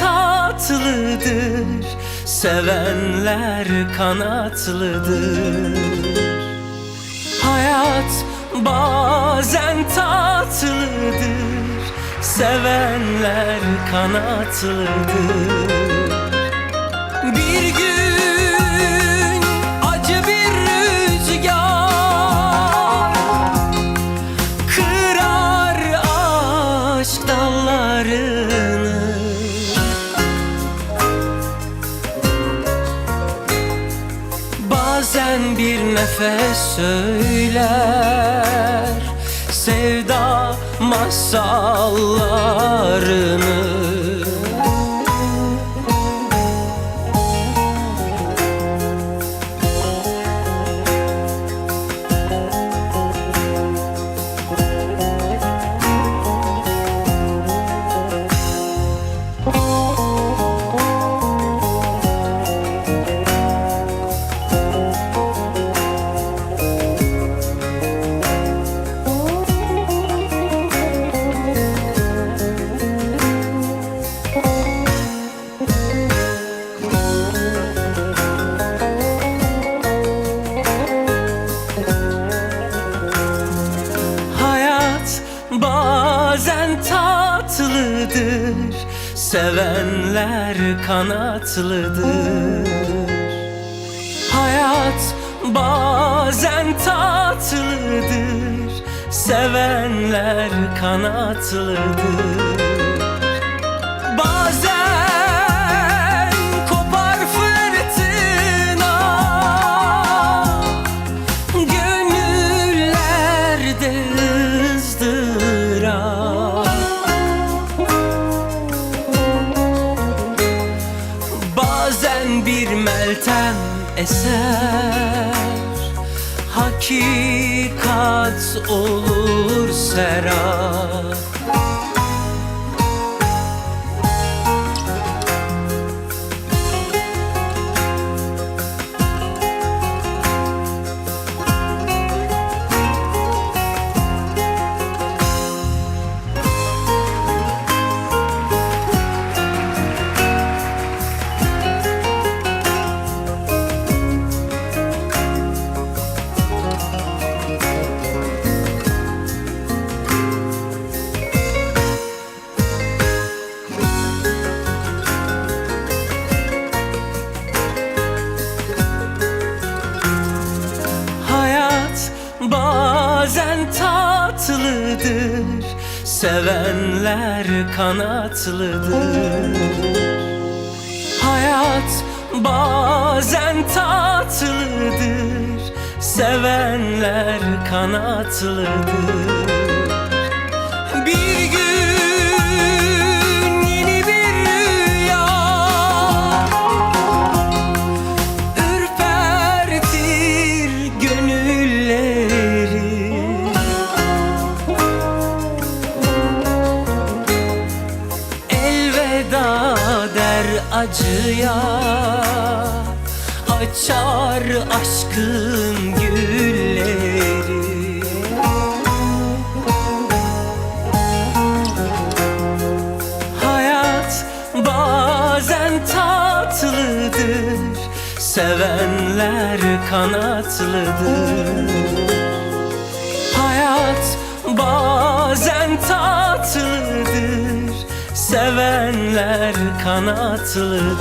tatlıdır Sevenler kanatlıdır. Hayat bazen tatlıdır Sevenler kanatlıdır Bazen bir nefes söyler. Sevda masallarını Sevenler kanatlıdır. Hayat bazen tatlıdır. Sevenler kanatlıdır. Bazen Bazen bir meltem eser. Hakikat olur serap bazen tatlıdır Sevenler kanatlıdır. Hayat bazen tatlıdır Sevenler kanatlıdır acıya Açar aşkın gülleri. Hayat bazen tatlıdır Sevenler kanatlıdır. Hayat bazen tatlıdır Sevenler kanatlıdır